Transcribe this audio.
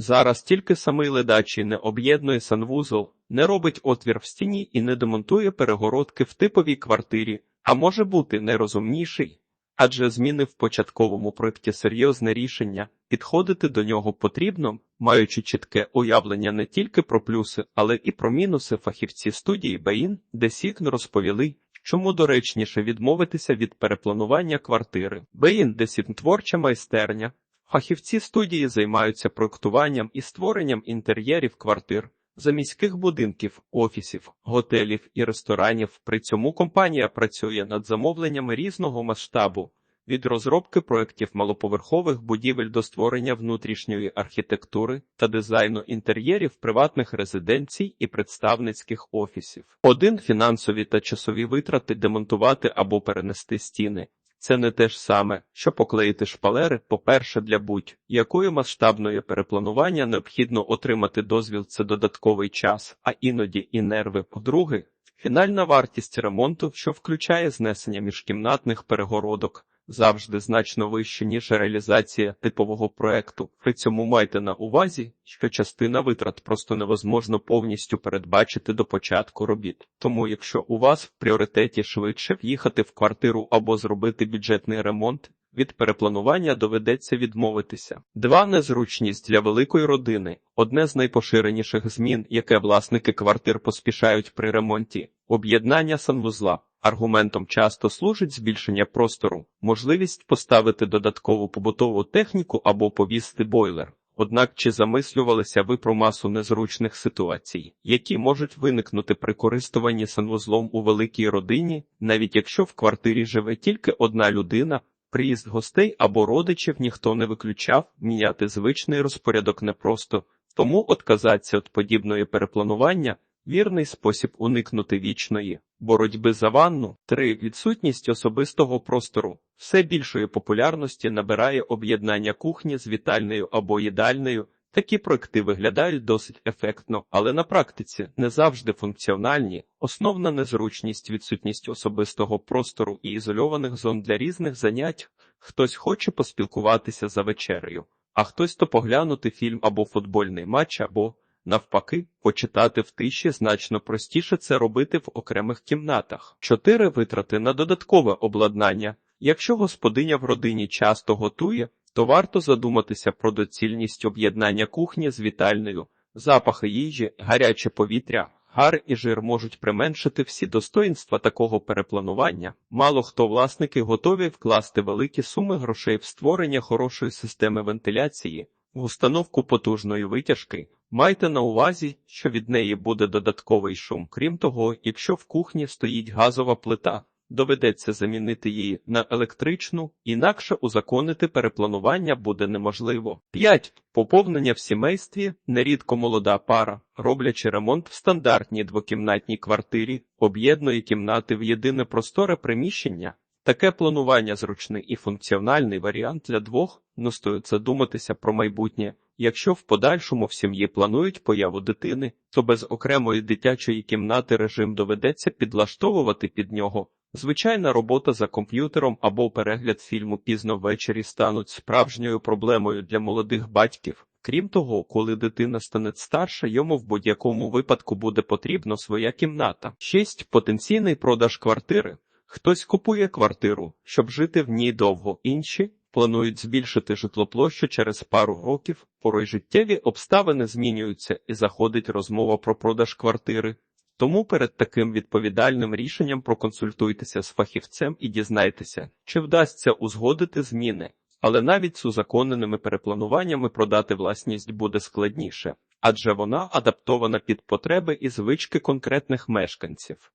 Зараз тільки самий ледачий не об'єднує санвузол, не робить отвір в стіні і не демонтує перегородки в типовій квартирі, а може бути найрозумніший. Адже зміни в початковому проєкті серйозне рішення, підходити до нього потрібно, маючи чітке уявлення не тільки про плюси, але і про мінуси фахівці студії Баїн, де Сігн розповіли, чому доречніше відмовитися від перепланування квартири. Баїн, де Сігн творча майстерня. Фахівці студії займаються проектуванням і створенням інтер'єрів квартир, заміських будинків, офісів, готелів і ресторанів. При цьому компанія працює над замовленнями різного масштабу. Від розробки проєктів малоповерхових будівель до створення внутрішньої архітектури та дизайну інтер'єрів приватних резиденцій і представницьких офісів. Один фінансові та часові витрати демонтувати або перенести стіни. Це не те ж саме, що поклеїти шпалери. По-перше, для будь-якої масштабної перепланування необхідно отримати дозвіл. Це додатковий час, а іноді і нерви. По-друге, фінальна вартість ремонту, що включає знесення міжкімнатних перегородок, завжди значно вище, ніж реалізація типового проекту. При цьому майте на увазі, що частина витрат просто невозможно повністю передбачити до початку робіт. Тому, якщо у вас в пріоритеті швидше в'їхати в квартиру або зробити бюджетний ремонт, від перепланування доведеться відмовитися. Два незручність для великої родини. Одне з найпоширеніших змін, яке власники квартир поспішають при ремонті об'єднання санвузла. Аргументом часто служить збільшення простору, можливість поставити додаткову побутову техніку або повісити бойлер. Однак чи замислювалися ви про масу незручних ситуацій, які можуть виникнути при користуванні санвузлом у великій родині, навіть якщо в квартирі живе тільки одна людина, приїзд гостей або родичів ніхто не виключав, міняти звичний розпорядок непросто, тому отказатися від подібної перепланування вірний спосіб уникнути вічної боротьби за ванну. 3. Відсутність особистого простору. Все більшої популярності набирає об'єднання кухні з вітальною або їдальною. Такі проекти виглядають досить ефектно, але на практиці не завжди функціональні. Основна незручність, відсутність особистого простору і ізольованих зон для різних занять. Хтось хоче поспілкуватися за вечерею, а хтось то поглянути фільм або футбольний матч, або Навпаки, почитати в тиші значно простіше це робити в окремих кімнатах. Чотири витрати на додаткове обладнання. Якщо господиня в родині часто готує, то варто задуматися про доцільність об'єднання кухні з вітальною, запахи їжі, гаряче повітря. Гар і жир можуть применшити всі достоїнства такого перепланування. Мало хто власники готові вкласти великі суми грошей в створення хорошої системи вентиляції, в установку потужної витяжки. Майте на увазі, що від неї буде додатковий шум. Крім того, якщо в кухні стоїть газова плита, доведеться замінити її на електричну, інакше узаконити перепланування буде неможливо. 5. Поповнення в сімействі нерідко молода пара, роблячи ремонт в стандартній двокімнатній квартирі, об'єднує кімнати в єдине просторе приміщення. Таке планування зручний і функціональний варіант для двох, но стоїть задуматися про майбутнє. Якщо в подальшому в сім'ї планують появу дитини, то без окремої дитячої кімнати режим доведеться підлаштовувати під нього. Звичайна робота за комп'ютером або перегляд фільму пізно ввечері стануть справжньою проблемою для молодих батьків. Крім того, коли дитина стане старша, йому в будь-якому випадку буде потрібна своя кімната. 6. потенційний продаж квартири. Хтось купує квартиру, щоб жити в ній довго, інші планують збільшити житлоплощу через пару років, порой життєві обставини змінюються і заходить розмова про продаж квартири. Тому перед таким відповідальним рішенням проконсультуйтеся з фахівцем і дізнайтеся, чи вдасться узгодити зміни, але навіть з узаконеними переплануваннями продати власність буде складніше, адже вона адаптована під потреби і звички конкретних мешканців.